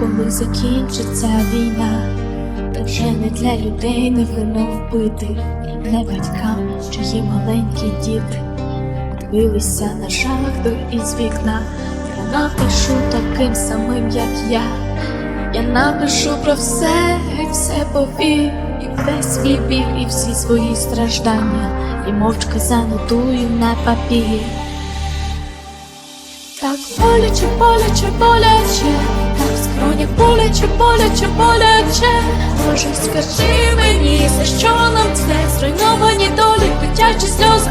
коли закінчиться війна, та вже не для людей не вино вбити, не батькам, чиї маленькі діти дивилися на шахту із вікна. Я напишу таким самим, як я. Я напишу про все, і все повір, і весь свій біль, і всі свої страждання, і мовчки занотую на папір. Так боляче, боляче, боляче, скронях боляче, боляче, боляче. Боже, скажи мені, за що нам це зруйновані долі, дитячі сльози,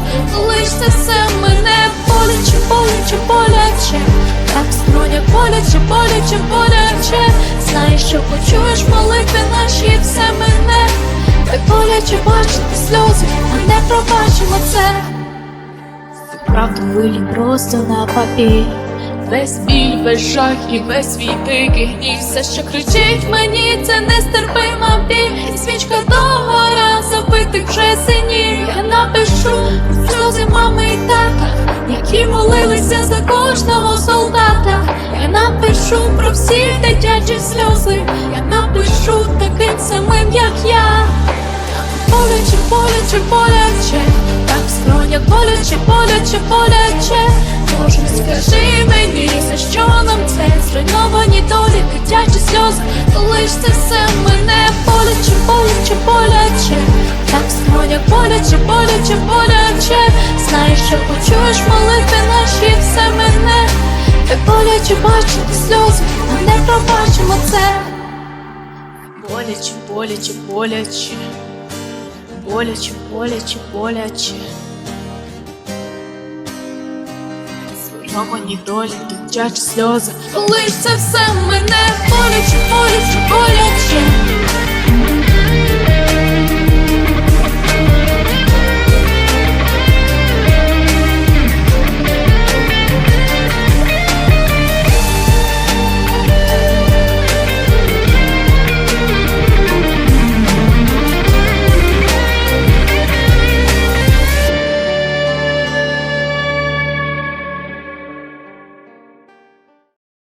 це все мене боляче, боляче, боляче. Так в скронях боляче, боляче, боляче. Знаєш, що почуєш молитви наші, все мене. Так боляче бачити сльози, а не пробачимо це. Правду вилі просто на папір. Весь біль, весь жах і весь свій дикий гнів Все, що кричить мені, це нестерпима біль І свічка догора забитих вже синів Я напишу сльози мами і тата, які молилися за кожного солдата. Я напишу про всі дитячі сльози. Я напишу таким самим, як я. Боляче, боляче, боляче, так в скронях боляче, боляче, боляче. Боже, скажи мені, за що нам це зруйновані долі, дитячі сльози, коли ж це все мене боляче, боляче, боляче, так в боляче, боляче, боляче. Знаєш, що почуєш молитви наші, все мене. Так боляче бачити сльози, а не пробачимо це. Боляче, боляче, боляче. Боляче, боляче, боляче. Зруйновані долі, дитячі сльози. Лиш все мене боляче, боляче, боляче.